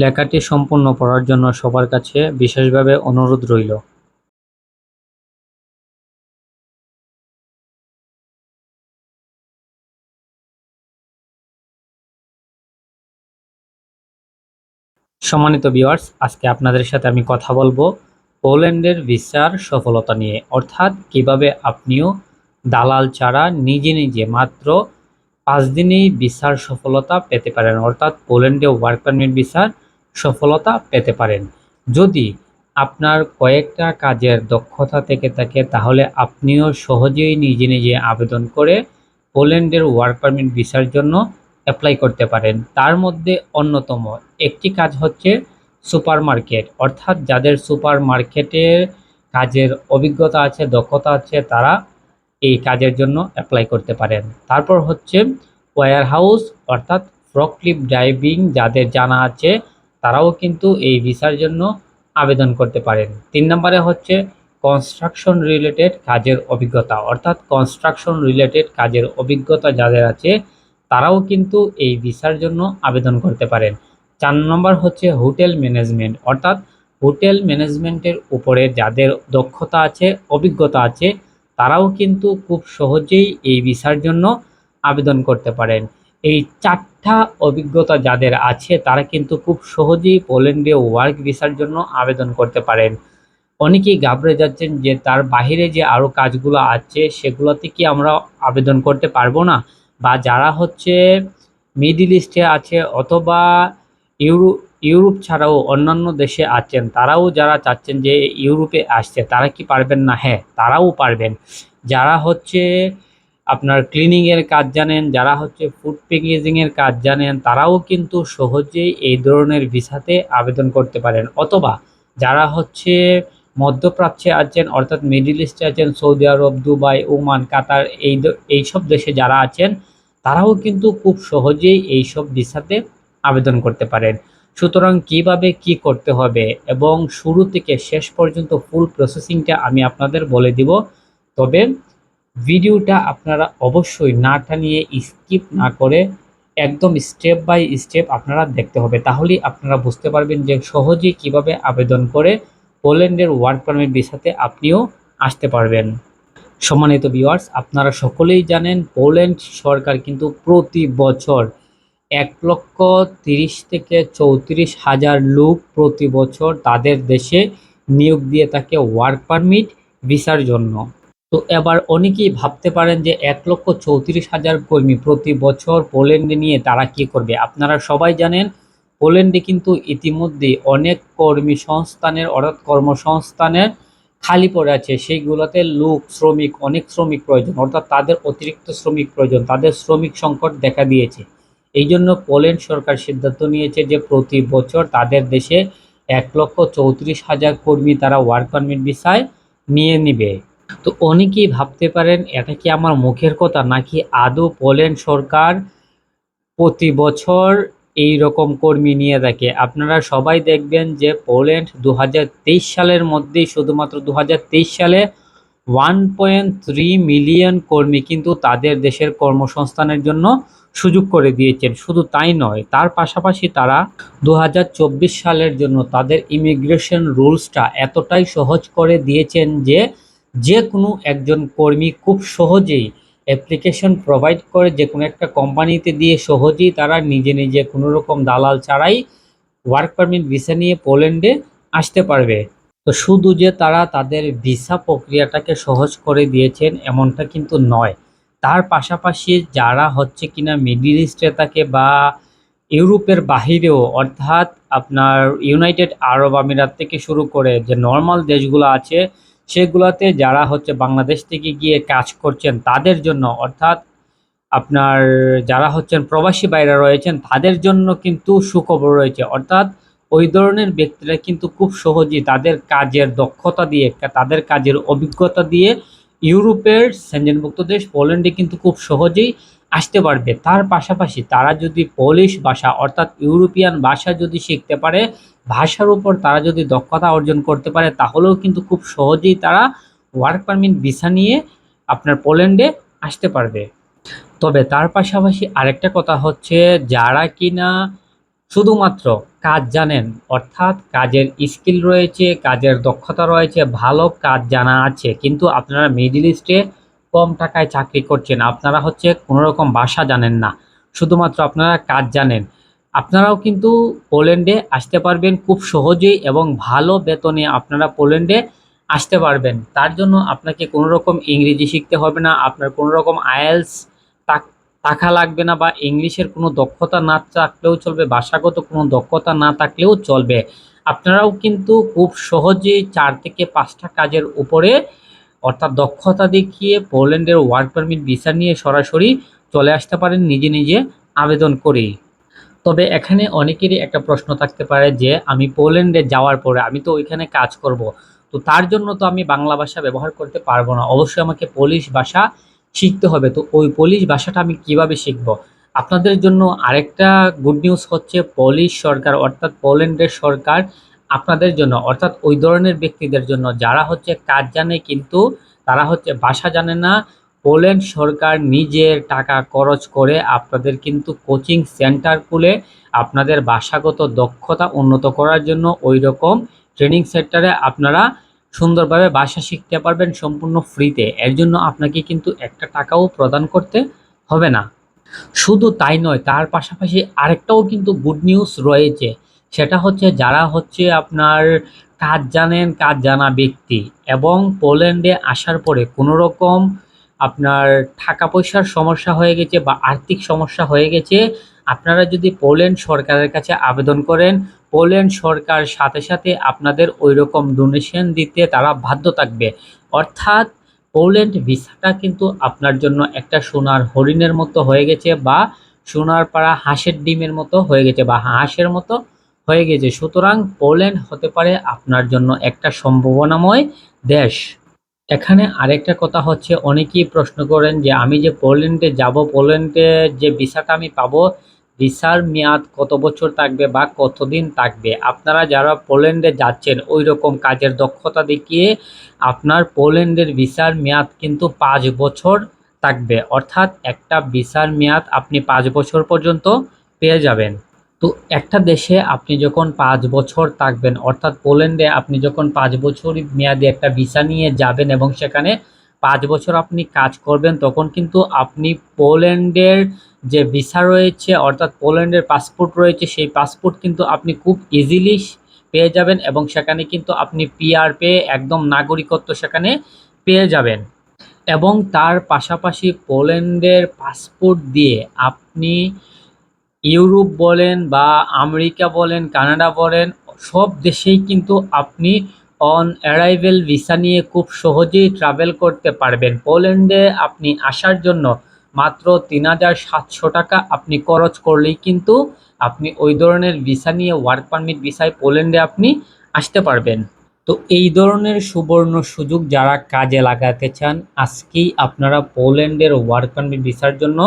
লেখাটি সম্পূর্ণ পড়ার জন্য সবার কাছে বিশেষভাবে অনুরোধ রইল। সম্মানিত ভিউয়ার্স আজকে আপনাদের সাথে আমি কথা বলব পোল্যান্ডের ভিসার সফলতা নিয়ে। অর্থাৎ কীভাবে আপনিও দালাল ছাড়া নিজে নিজে মাত্র পাঁচ দিনেই ভিসার সফলতা পেতে পারেন। অর্থাৎ পোল্যান্ডে ওয়ার্ক পারমিট ভিসার সফলতা পেতে পারেন। যদি আপনার কয়েকটা কাজের দক্ষতা থেকে থাকে, তাহলে আপনিও সহজেই নিজে নিজে আবেদন করে পোল্যান্ডের ওয়ার্ক পারমিট ভিসার জন্য অ্যাপ্লাই করতে পারেন। তার মধ্যে অন্যতম একটি কাজ হচ্ছে সুপার মার্কেট অর্থাৎ যাদের সুপার মার্কেটের কাজের অভিজ্ঞতা আছে, দক্ষতা আছে, তারা এই কাজের জন্য অ্যাপ্লাই করতে পারেন। তারপর হচ্ছে ওয়ার হাউস অর্থাৎ ফ্রকলিপ ড্রাইভিং যাদের জানা আছে তারাও কিন্তু এই ভিসার জন্য আবেদন করতে পারেন। তিন নম্বরে হচ্ছে কনস্ট্রাকশন রিলেটেড কাজের অভিজ্ঞতা। অর্থাৎ কনস্ট্রাকশন রিলেটেড কাজের অভিজ্ঞতা যাদের আছে, তারাও কিন্তু এই ভিসার জন্য আবেদন করতে পারেন। চার নম্বর হচ্ছে হোটেল ম্যানেজমেন্ট। অর্থাৎ হোটেল ম্যানেজমেন্টের উপরে যাদের দক্ষতা আছে, অভিজ্ঞতা আছে, তারাও কিন্তু খুব সহজেই এই ভিসার জন্য আবেদন করতে পারেন। এই চারটা অভিজ্ঞতা যাদের আছে, তারা কিন্তু খুব সহজেই পোল্যান্ডে ওয়ার্ক ভিসার জন্য আবেদন করতে পারেন। অনেকেই ঘাবড়ে যাচ্ছেন যে, তার বাহিরে যে আরও কাজগুলো আছে, সেগুলোতে কি আমরা আবেদন করতে পারব না? বা যারা হচ্ছে মিডিল ইস্টে আছে অথবা ইউরো, ইউরোপ ছাড়াও অন্যান্য দেশে আছেন, তারাও যারা চাচ্ছেন যে, ইউরোপে আসছে তারা কি পারবেন না? হ্যাঁ তারাও পারবেন। যারা হচ্ছে আপনার ক্লিনিংয়ের কাজ জানেন, যারা হচ্ছে ফুড প্যাকেজিংয়ের কাজ জানেন, তারাও কিন্তু সহজেই এই ধরনের ভিসাতে আবেদন করতে পারেন। অথবা যারা হচ্ছে মধ্যপ্রাচ্যে আছেন, অর্থাৎ মিডিল ইস্টে আছেন, Saudi Arab, Dubai, Oman, Qatar, এই এইসব দেশে যারা আছেন, তারাও কিন্তু খুব সহজেই এইসব ভিসাতে আবেদন করতে পারেন। সুতরাং কীভাবে কি করতে হবে এবং শুরু থেকে শেষ পর্যন্ত ফুল প্রসেসিংটা আমি আপনাদের বলে দিব। তবে ভিডিওটা আপনারা অবশ্যই না টানিয়ে স্কিপ না করে একদম স্টেপ বাই স্টেপ আপনারা দেখতে হবে। তাহলেই আপনারা বুঝতে পারবেন যে সহজেই কীভাবে আবেদন করে পোল্যান্ডের ওয়ার্ক পারমিট ভিসাতে আপনিও আসতে পারবেন। সম্মানিত ভিউয়ার্স আপনারা সকলেই জানেন পোল্যান্ড সরকার কিন্তু প্রতি বছর এক লক্ষ তিরিশ থেকে চৌত্রিশ হাজার লোক প্রতি বছর তাদের দেশে নিয়োগ দিয়ে থাকে ওয়ার্ক পারমিট ভিসার জন্য। তো এবার অনেকেই ভাবতে পারেন যে এক লক্ষ চৌত্রিশ হাজার কর্মী প্রতি বছর পোল্যান্ডে নিয়ে তারা কি করবে? আপনারা সবাই জানেন, পোল্যান্ডে কিন্তু ইতিমধ্যে অনেক কর্মী সংস্থানের অর্থাৎ কর্মসংস্থানের খালি পড়ে আছে। সেইগুলোতে লোক, শ্রমিক, অনেক শ্রমিক প্রয়োজন, অর্থাৎ তাদের অতিরিক্ত শ্রমিক প্রয়োজন, তাদের শ্রমিক সংকট দেখা দিয়েছে। এই জন্য পোল্যান্ড সরকার সিদ্ধান্ত নিয়েছে যে প্রতি বছর তাদের দেশে এক লক্ষ চৌত্রিশ হাজার কর্মী তারা ওয়ার্ক পারমিট ভিসায় নিয়ে নিবে। তো অনেকেই ভাবতে পারেন, এটা কি আমার মুখের কথা নাকি আদৌ পোল্যান্ড সরকার প্রতি বছর এই রকম কর্মী নিয়ে থাকে? আপনারা সবাই দেখবেন যে পোল্যান্ড দু হাজার তেইশ সালের মধ্যেই শুধুমাত্র দুহাজার তেইশ সালে ওয়ান পয়েন্ট থ্রি মিলিয়ন কর্মী কিন্তু তাদের দেশের কর্মসংস্থানের জন্য সুযোগ করে দিয়েছেন। শুধু তাই নয়, তার পাশাপাশি তারা দু হাজার চব্বিশ সালের জন্য তাদের ইমিগ্রেশন রুলসটা এতটাই সহজ করে দিয়েছেন যে যে কোনো একজন কর্মী খুব সহজেই অ্যাপ্লিকেশন প্রোভাইড করে যে কোনো একটা কোম্পানিতে দিয়ে সহজেই তারা নিজে নিজে কোনো রকম দালাল ছাড়াই ওয়ার্ক পারমিট ভিসা নিয়ে পোল্যান্ডে আসতে পারবে। তো শুধু যে তারা তাদের ভিসা প্রক্রিয়াটাকে সহজ করে দিয়েছেন এমনটা কিন্তু নয়। তার পাশাপাশি যারা হচ্ছে কিনা মিডিল ইস্টে থাকে বা ইউরোপের বাহিরেও, অর্থাৎ আপনার ইউনাইটেড আরব আমিরাত থেকে শুরু করে যে নর্মাল দেশগুলো আছে সেগুলোতে যারা হচ্ছে বাংলাদেশ থেকে গিয়ে কাজ করছেন তাদের জন্য, অর্থাৎ আপনার যারা হচ্ছেন প্রবাসী বাইরে রয়েছেন, তাদের জন্য কিন্তু সুখবর রয়েছে। অর্থাৎ ওই ধরনের ব্যক্তিরা কিন্তু খুব সহজেই তাদের কাজের দক্ষতা দিয়ে, তাদের কাজের অভিজ্ঞতা দিয়ে ইউরোপের সেঞ্জনভুক্ত দেশ, পোল্যান্ডে কিন্তু খুব সহজেই আসতে পারবে। তার পাশাপাশি তারা যদি পোলিশ ভাষা অর্থাৎ ইউরোপিয়ান ভাষা যদি শিখতে পারে, ভাষার উপর তারা যদি দক্ষতা অর্জন করতে পারে, তাহলেও কিন্তু খুব সহজেই তারা ওয়ার্ক পারমিট ভিসা নিয়ে আপনার পোল্যান্ডে আসতে পারবে। তবে তার পাশাপাশি আরেকটা কথা হচ্ছে, যারা কিনা শুধুমাত্র কাজ জানেন, অর্থাৎ কাজের স্কিল রয়েছে, কাজের দক্ষতা রয়েছে, ভালো কাজ জানা আছে, কিন্তু আপনারা মিডিল ইস্টে কম টাকায় চাকরি করছেন। আপনারা হচ্ছে কোনো রকম ভাষা জানেন না। শুধুমাত্র আপনারা কাজ জানেন। আপনারাও কিন্তু পোল্যান্ডে আসতে পারবেন খুব সহজেই এবং ভালো বেতনে আপনারা পোল্যান্ডে আসতে পারবেন। তার জন্য আপনাকে কোনো রকম ইংরেজি শিখতে হবে না। আপনার কোনো রকম আয়েলস টাকা লাগবে না বা ইংলিশের কোনো দক্ষতা না থাকলেও চলবে, ভাষাগত কোনো দক্ষতা না থাকলেও চলবে। আপনারাও কিন্তু খুব সহজেই চার থেকে পাঁচটা কাজের উপরে অর্থাৎ দক্ষতা দেখিয়ে পোল্যান্ডের ওয়ার্ক পারমিট ভিসা নিয়ে সরাসরি চলে আসতে পারেন নিজে নিজে আবেদন করেই। তবে এখানে অনেকেরই একটা প্রশ্ন থাকতে পারে যে, আমি পোল্যান্ডে যাওয়ার পরে আমি তো ওইখানে কাজ করব, তো তার জন্য তো আমি বাংলা ভাষা ব্যবহার করতে পারব না। অবশ্যই আমাকে পোলিশ ভাষা শিখতে হবে, তো ওই পোলিশ ভাষাটা আমি কীভাবে শিখব? আপনাদের জন্য আরেকটা গুড নিউজ হচ্ছে, পলিশ সরকার অর্থাৎ পোল্যান্ডের সরকার আপনাদের জন্য, অর্থাৎ ওই ধরনের ব্যক্তিদের জন্য, যারা হচ্ছে কাজ জানে কিন্তু তারা হচ্ছে ভাষা জানে না। পোল্যান্ড সরকার নিজের টাকা খরচ করে আপনাদের কিন্তু কোচিং সেন্টার খুলে আপনাদের ভাষাগত দক্ষতা উন্নত করার জন্য ওই রকম ট্রেনিং সেন্টারে আপনারা সুন্দরভাবে ভাষা শিখতে পারবেন সম্পূর্ণ ফ্রিতে। এর জন্য আপনাকে কিন্তু একটা টাকাও প্রদান করতে হবে না। শুধু তাই নয়, তার পাশাপাশি আরেকটাও কিন্তু গুড নিউজ রয়েছে। সেটা হচ্ছে যারা হচ্ছে আপনার কাজ জানেন, কাজ জানা ব্যক্তি এবং পোল্যান্ডে আসার পরে কোনো রকম আপনার টাকা পয়সার সমস্যা হয়ে গেছে বা আর্থিক সমস্যা হয়ে গেছে, আপনারা যদি পোল্যান্ড সরকারের কাছে আবেদন করেন, পোল্যান্ড সরকার সাথে সাথে আপনাদের ওই রকম ডোনেশন দিতে তারা বাধ্য থাকবে। অর্থাৎ পোল্যান্ড ভিসাটা কিন্তু আপনার জন্য একটা সোনার হরিণের মতো হয়ে গেছে বা সোনার পাড়া হাঁসের ডিমের মতো হয়ে গেছে বা হাঁসের মতো হয়ে গেছে সুতরাং পোল্যান্ড হতে পারে আপনার জন্য একটা সম্ভাবনাময় দেশ। এখানে আরেকটা কথা হচ্ছে, অনেকেই প্রশ্ন করেন যে আমি যে পোল্যান্ডে যাব, পোল্যান্ডে যে ভিসাটা আমি পাবো, ভিসার মেয়াদ কত বছর থাকবে বা কতদিন থাকবে? আপনারা যারা পোল্যান্ডে যাচ্ছেন ওই রকম কাজের দক্ষতা দেখিয়ে আপনার পোল্যান্ডের ভিসার মেয়াদ কিন্তু পাঁচ বছর থাকবে। অর্থাৎ একটা ভিসার মেয়াদ আপনি পাঁচ বছর পর্যন্ত পেয়ে যাবেন। তো একটা দেশে আপনি যখন পাঁচ বছর থাকবেন, অর্থাৎ পোল্যান্ডে আপনি যখন পাঁচ বছর মেয়াদে একটা ভিসা নিয়ে যাবেন এবং সেখানে পাঁচ বছর আপনি কাজ করবেন, তখন কিন্তু আপনি পোল্যান্ডের যে ভিসা রয়েছে, অর্থাৎ পোল্যান্ডের পাসপোর্ট রয়েছে, সেই পাসপোর্ট কিন্তু আপনি খুব ইজিলি পেয়ে যাবেন এবং সেখানে কিন্তু আপনি পিআর পেয়ে একদম নাগরিকত্ব সেখানে পেয়ে যাবেন। এবং তার পাশাপাশি পোল্যান্ডের পাসপোর্ট দিয়ে আপনি ইউরোপ বলেন বা আমেরিকা বলেন, কানাডা বলেন, সব দেশেই কিন্তু আপনি অন অ্যারাইভেল ভিসা নিয়ে খুব সহজেই ট্রাভেল করতে পারবেন। পোল্যান্ডে আপনি আসার জন্য মাত্র তিন হাজার সাতশো টাকা আপনি খরচ করলেই কিন্তু আপনি ওই ধরনের ভিসা নিয়ে ওয়ার্ক পারমিট ভিসায় পোল্যান্ডে আপনি আসতে পারবেন। তো এই ধরনের সুবর্ণ সুযোগ যারা কাজে লাগাতে চান, আজকেই আপনারা পোল্যান্ডের ওয়ার্ক পারমিট ভিসার জন্য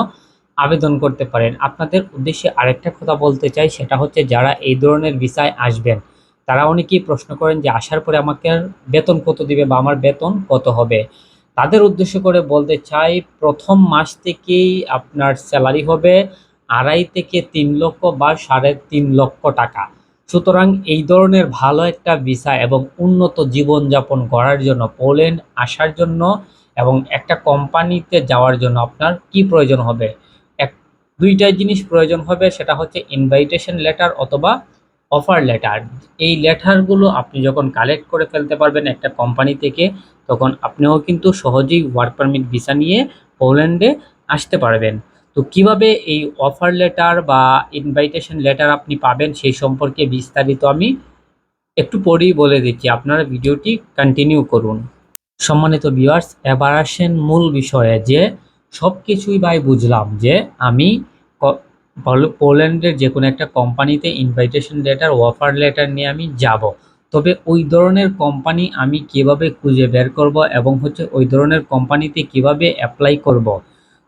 আবেদন করতে পারেন। আপনাদের উদ্দেশ্যে আরেকটা কথা বলতে চাই, সেটা হচ্ছে যারা এই ধরনের ভিসায় আসবেন, তারা অনেকেই প্রশ্ন করেন যে, আসার পরে আমাকে বেতন কত দিবে বা আমার বেতন কত হবে? তাদের উদ্দেশ্য করে বলতে চাই, প্রথম মাস থেকেই আপনার স্যালারি হবে আড়াই থেকে তিন লক্ষ বা সাড়ে তিন লক্ষ টাকা। সুতরাং এই ধরনের ভালো একটা ভিসা এবং উন্নত জীবনযাপন করার জন্য, পোল্যান্ড আসার জন্য এবং একটা কোম্পানিতে যাওয়ার জন্য আপনার কি প্রয়োজন হবে? দুইটা জিনিস প্রয়োজন হবে, সেটা হচ্ছে ইনভাইটেশন লেটার অথবা অফার লেটার এই লেটারগুলো আপনি যখন কালেক্ট করে ফেলতে পারবেন একটা কোম্পানি থেকে, তখন আপনিও কিন্তু সহজেই ওয়ার্ক পারমিট ভিসা নিয়ে পোল্যান্ডে আসতে পারবেন। তো কীভাবে এই অফার লেটার বা ইনভাইটেশন লেটার আপনি পাবেন সেই সম্পর্কে বিস্তারিত আমি একটু পরেই বলে দিচ্ছি। আপনারা ভিডিওটি কন্টিনিউ করুন। সম্মানিত ভিউয়ার্স এবার আসেন মূল বিষয়ে যে সব কিছুই ভাই বুঝলাম যে আমি পোল্যান্ডের যে কোনো একটা কোম্পানিতে ইনভাইটেশন লেটার অফার লেটার নিয়ে আমি যাব। তবে ওই ধরনের কোম্পানি আমি কীভাবে খুঁজে বের করব এবং হচ্ছে ওই ধরনের কোম্পানিতে কীভাবে অ্যাপ্লাই করব,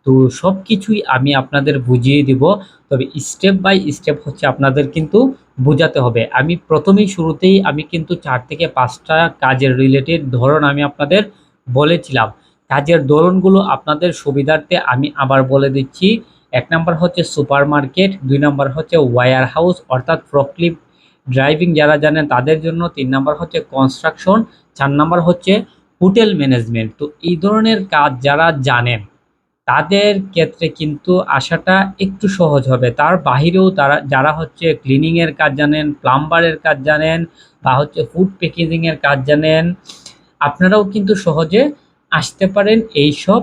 তো সব কিছুই আমি আপনাদের বুঝিয়ে দিব। তবে স্টেপ বাই স্টেপ হচ্ছে আপনাদের কিন্তু বোঝাতে হবে। আমি প্রথমেই শুরুতেই আমি কিন্তু চার থেকে পাঁচটা কাজের রিলেটেড ধরন আমি আপনাদের বলেছিলাম। কাজের ধরনগুলো আপনাদের সুবিধার্থে আমি আবার বলে দিচ্ছি। এক নম্বর হচ্ছে সুপার মার্কেট দুই নাম্বার হচ্ছে ওয়ার হাউস অর্থাৎ ফ্রকলিপ ড্রাইভিং যারা জানেন তাদের জন্য, তিন নম্বর হচ্ছে কনস্ট্রাকশন, চার নাম্বার হচ্ছে হোটেল ম্যানেজমেন্ট। তো এই ধরনের কাজ যারা জানেন, তাদের ক্ষেত্রে কিন্তু আসাটা একটু সহজ হবে। তার বাহিরেও তারা, যারা হচ্ছে ক্লিনিংয়ের কাজ জানেন, প্লাম্বারের কাজ জানেন, বা হচ্ছে ফুড প্যাকেজিংয়ের কাজ জানেন, আপনারাও কিন্তু সহজে আসতে পারেন এই সব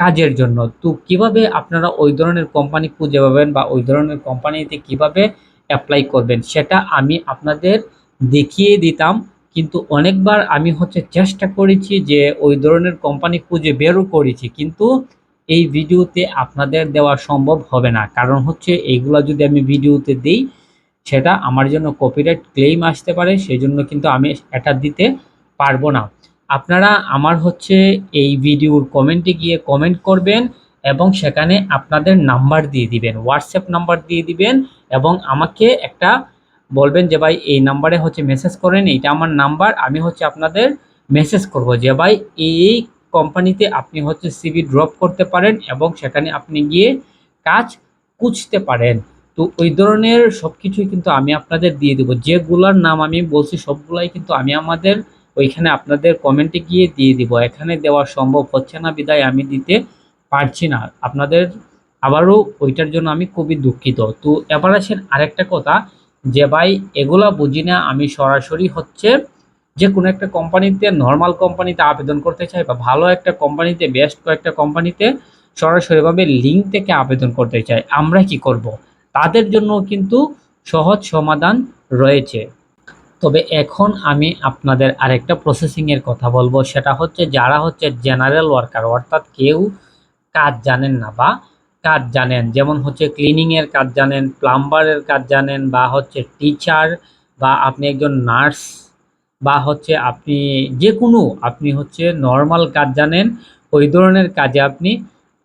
কাজের জন্য। তো কীভাবে আপনারা ওই ধরনের কোম্পানি খুঁজে পাবেন বা ওই ধরনের কোম্পানিতে কীভাবে অ্যাপ্লাই করবেন, সেটা আমি আপনাদের দেখিয়ে দিতাম। কিন্তু অনেকবার আমি হচ্ছে চেষ্টা করেছি যে ওই ধরনের কোম্পানি খুঁজে বেরও করেছি। কিন্তু এই ভিডিওতে আপনাদের দেওয়া সম্ভব হবে না। কারণ হচ্ছে এইগুলো যদি আমি ভিডিওতে দিই, সেটা আমার জন্য কপিরাইট ক্লেম আসতে পারে। সেই জন্য কিন্তু আমি এটা দিতে পারব না। আপনারা আমার হচ্ছে এই ভিডিওর কমেন্টে গিয়ে কমেন্ট করবেন এবং সেখানে আপনাদের নাম্বার দিয়ে দিবেন হোয়াটসঅ্যাপ নাম্বার দিয়ে দিবেন এবং আমাকে একটা বলবেন যে ভাই এই নাম্বারে হচ্ছে মেসেজ করেন, এইটা আমার নাম্বার আমি হচ্ছে আপনাদের মেসেজ করব যে ভাই এই কোম্পানিতে আপনি হচ্ছে সিভি ড্রপ করতে পারেন এবং সেখানে আপনি গিয়ে কাজ খুঁজতে পারেন। তো ওই ধরনের সব কিছুই কিন্তু আমি আপনাদের দিয়ে দেবো। যেগুলোর নাম আমি বলছি সবগুলাই কিন্তু আমি আমাদের ওইখানে আপনাদের কমেন্টে গিয়ে দিয়ে দিব। এখানে দেওয়া সম্ভব হচ্ছে না, বিদায় আমি দিতে পারছি না। আপনাদের আবারও ওইটার জন্য আমি খুবই দুঃখিত। তো এবার আসেন আরেকটা কথা, যে ভাই এগুলা বুঝি না, আমি সরাসরি হচ্ছে যে কোনো একটা কোম্পানিতে নর্মাল কোম্পানিতে আবেদন করতে চাই বা ভালো একটা কোম্পানিতে বেস্ট কয়েকটা কোম্পানিতে সরাসরিভাবে লিঙ্ক থেকে আবেদন করতে চাই, আমরা কি করব। তাদের জন্য কিন্তু সহজ সমাধান রয়েছে। তবে এখন আমি আপনাদের আরেকটা প্রসেসিংয়ের কথা বলব। সেটা হচ্ছে যারা হচ্ছে জেনারেল ওয়ার্কার অর্থাৎ কেউ কাজ জানেন না বা কাজ জানেন, যেমন হচ্ছে ক্লিনিংয়ের কাজ জানেন প্লাম্বারের কাজ জানেন বা হচ্ছে টিচার বা আপনি একজন নার্স বা হচ্ছে আপনি যে কোনো আপনি হচ্ছে নর্মাল কাজ জানেন, ওই ধরনের কাজে আপনি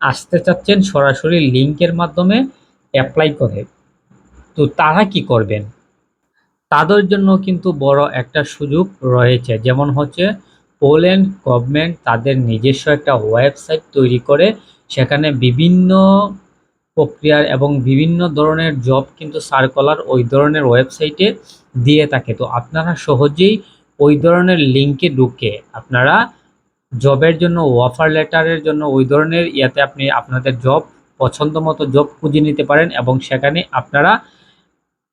আসতে চাচ্ছেন সরাসরি লিঙ্কের মাধ্যমে অ্যাপ্লাই করে। তো তারা কি করবেন? তাদের জন্য কিন্তু বড় একটা সুযোগ রয়েছে। যেমন হচ্ছে পোল্যান্ড গভর্নমেন্ট তাদের নিজস্ব একটা ওয়েবসাইট তৈরি করে, সেখানে বিভিন্ন প্রক্রিয়ার এবং বিভিন্ন ধরনের জব কিন্তু সার্কুলার ওই ধরনের ওয়েবসাইটে দিয়ে থাকে। তো আপনারা সহজেই ওই ধরনের লিঙ্কে ঢুকে আপনারা জবের জন্য অফার লেটারের জন্য ওই ধরনের ইয়াতে আপনি আপনাদের জব পছন্দ মতো জব খুঁজে নিতে পারেন এবং সেখানে আপনারা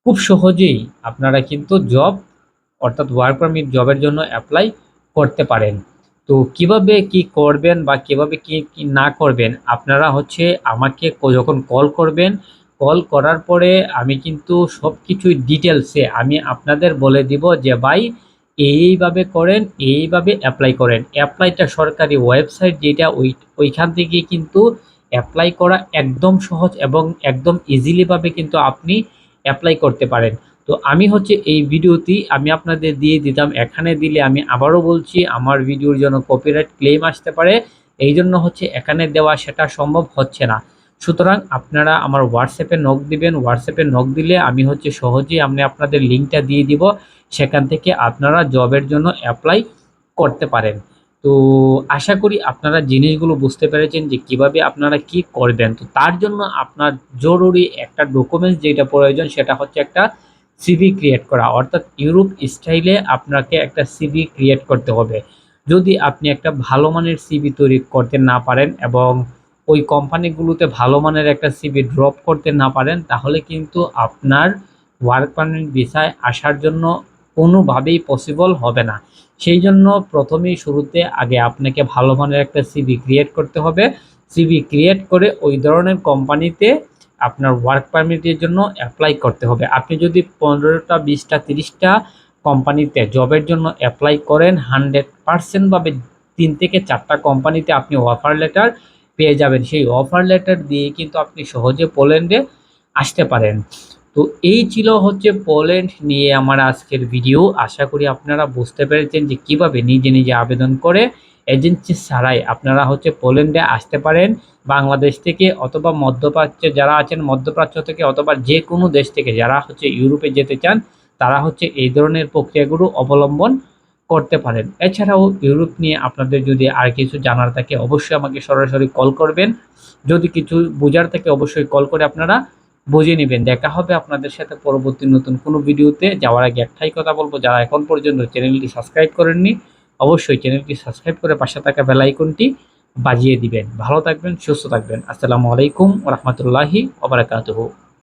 খুব সহজেই আপনারা কিন্তু জব অর্থাৎ ওয়ার্ক পারমিট জবের জন্য অ্যাপ্লাই করতে পারেন। তো কীভাবে কি করবেন বা কীভাবে কি কি না করবেন, আপনারা হচ্ছে আমাকে যখন কল করবেন কল করার পরে আমি কিন্তু সব কিছুই ডিটেলসে আমি আপনাদের বলে দিব যে, ভাই, এইভাবে করেন, এইভাবে অ্যাপ্লাই করেন। অ্যাপ্লাইটা সরকারি ওয়েবসাইট যেটা ওই, ওইখান থেকে কিন্তু অ্যাপ্লাই করা একদম সহজ এবং একদম ইজিলিভাবে কিন্তু আপনি অ্যাপ্লাই করতে পারেন। তো আমি হচ্ছে এই ভিডিওটি আমি আপনাদের দিয়ে দিতাম। এখানে দিলে আমি আবারও বলছি, আমার ভিডিওর জন্য কপিরাইট ক্লেম আসতে পারে। এই জন্য হচ্ছে এখানে দেওয়া সেটা সম্ভব হচ্ছে না। সুতরাং আপনারা আমার হোয়াটসঅ্যাপে নক দিবেন। হোয়াটসঅ্যাপে নক দিলে আমি হচ্ছে সহজেই আমি আপনাদের লিঙ্কটা দিয়ে দিব। সেখান থেকে আপনারা জবের জন্য অ্যাপ্লাই করতে পারেন। তো আশা করি আপনারা জিনিসগুলো বুঝতে পেরেছেন যে কীভাবে আপনারা কি করবেন। তো তার জন্য আপনার জরুরি একটা ডকুমেন্টস যেটা প্রয়োজন সেটা হচ্ছে একটা সিভি ক্রিয়েট করা। অর্থাৎ ইউরোপ স্টাইলে আপনাকে একটা সিভি ক্রিয়েট করতে হবে। যদি আপনি একটা ভালো মানের সিভি তৈরি করতে না পারেন এবং ওই কোম্পানিগুলোতে ভালো মানের একটা সিভি ড্রপ করতে না পারেন, তাহলে কিন্তু আপনার ওয়ার্ক পারমিট ভিসায় আসার জন্য কোনোভাবেই পসিবল হবে না। সেই জন্য প্রথমেই শুরুতে আগে আপনাকে ভালো মানের একটা সিভি ক্রিয়েট করতে হবে। সিভি ক্রিয়েট করে ওই ধরনের কোম্পানিতে আপনার ওয়ার্ক পারমিটের জন্য অ্যাপ্লাই করতে হবে। আপনি যদি পনেরোটা, বিশটা, তিরিশটা কোম্পানিতে জবের জন্য অ্যাপ্লাই করেন হান্ড্রেড পারসেন্টভাবে তিন থেকে চারটা কোম্পানিতে আপনি অফার লেটার পেয়ে যাবেন। সেই অফার লেটার দিয়ে কিন্তু আপনি সহজে পোল্যান্ডে আসতে পারেন। তো এই ছিল হচ্ছে পোল্যান্ড নিয়ে আমার আজকের ভিডিও। আশা করি আপনারা বুঝতে পেরেছেন যে কীভাবে নিজে নিজে আবেদন করে এজেন্সি ছাড়াই আপনারা হচ্ছে পোল্যান্ডে আসতে পারেন বাংলাদেশ থেকে অথবা মধ্যপ্রাচ্যে, যারা আছেন মধ্যপ্রাচ্য থেকে অথবা যে কোনো দেশ থেকে যারা হচ্ছে ইউরোপে যেতে চান, তারা হচ্ছে এই ধরনের প্রক্রিয়াগুলো অবলম্বন করতে পারেন। এছাড়াও ইউরোপ নিয়ে আপনাদের যদি আর কিছু জানার থাকে, অবশ্যই আমাকে সরাসরি কল করবেন। যদি কিছু বোঝার থাকে, অবশ্যই কল করে আপনারা বুঝে নেবেন। দেখা হবে আপনাদের সাথে পরবর্তী নতুন কোনো ভিডিওতে। যাওয়ার আগে একটাই কথা বলব, যারা এখন পর্যন্ত চ্যানেলটি সাবস্ক্রাইব করেননি, অবশ্যই চ্যানেলটি সাবস্ক্রাইব করে পাশে থাকা বেল আইকনটি বাজিয়ে দিবেন। ভালো থাকবেন, সুস্থ থাকবেন। আসসালামু আলাইকুম রহমতুল্লাহি ওবরাকাতুহু